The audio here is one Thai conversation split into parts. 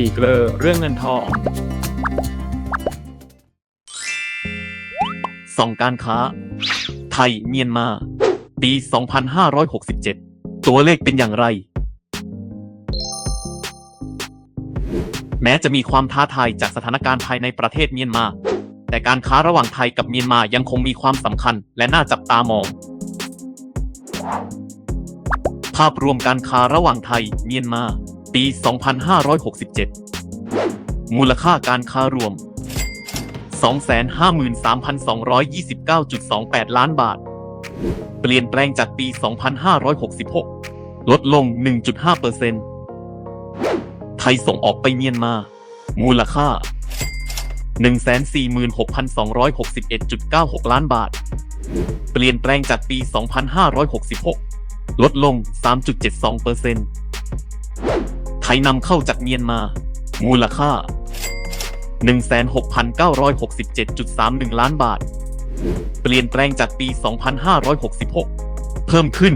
สี่เกลอเรื่องเงินทอง ส่องการค้า ไทยเมียนมาปี 2567 ตัวเลขเป็นอย่างไร แม้จะมีความท้าทายจากสถานการณ์ภายในประเทศเมียนมา แต่การค้าระหว่างไทยกับเมียนมายังคงมีความสำคัญและน่าจับตามอง ภาพรวมการค้าระหว่างไทยเมียนมา ปี 2567 มูลค่าการค้ารวม 253,229.28 ล้านบาท เปลี่ยนแปลงจากปี 2566 ลดลง 1.5%ไทยส่งออกไปเมียนมา มูลค่า 146,261.96 ล้านบาท เปลี่ยนแปลงจากปี 2566 ลดลง 3.72% ไทยนำเข้าจากเมียนมา มูลค่า 16,967.31 ล้านบาท เปลี่ยนแปลงจากปี 2566 เพิ่มขึ้น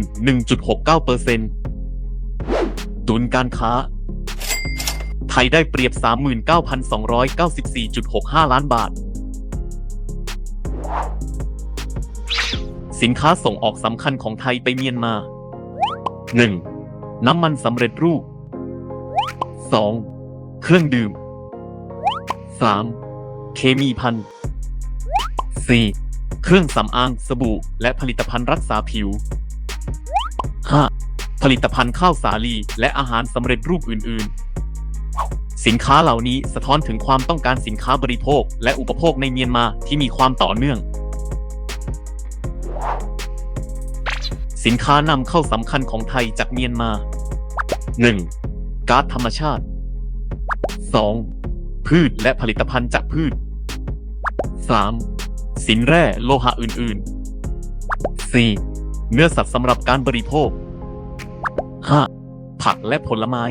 1.69%ตุนการค้า ไทยได้เปรียบ 39,294.65 ล้านบาท สินค้าส่งออกสำคัญของไทยไปเมียนมา 1. น้ำมันสำเร็จรูป 2. เครื่องดื่ม 3. เคมีพัน 4. เครื่องสำอางสบู่ และผลิตภัณฑ์รักษาผิว 5. ผลิตภัณฑ์ข้าวสาลี และอาหารสำเร็จรูปอื่น ๆ สินค้าเหล่านี้สะท้อนถึงความต้องการสินค้าบริโภค และอุปโภคในเมียนมาที่มีความต่อเนื่อง สินค้านำเข้าสำคัญของไทยจากเมียนมา 1. ก๊าซธรรมชาติ 2. พืชและผลิตภัณฑ์จากพืช 3. สินแร่โลหะอื่น ๆ 4. เนื้อสัตว์สำหรับการบริโภค 5. ผักและผลไม้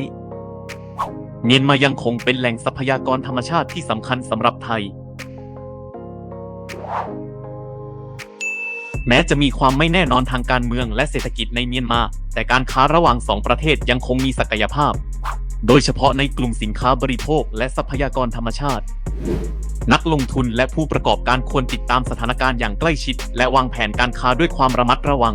เมียนมายังคงเป็นแหล่งทรัพยากรธรรมชาติที่สำคัญสำหรับไทย แม้จะมีความไม่แน่นอนทางการเมืองและเศรษฐกิจในเมียนมา แต่การค้าระหว่างสองประเทศยังคงมีศักยภาพ โดยเฉพาะในกลุ่มสินค้าบริโภคและทรัพยากรธรรมชาติ นักลงทุนและผู้ประกอบการควรติดตามสถานการณ์อย่างใกล้ชิด และวางแผนการค้าด้วยความระมัดระวัง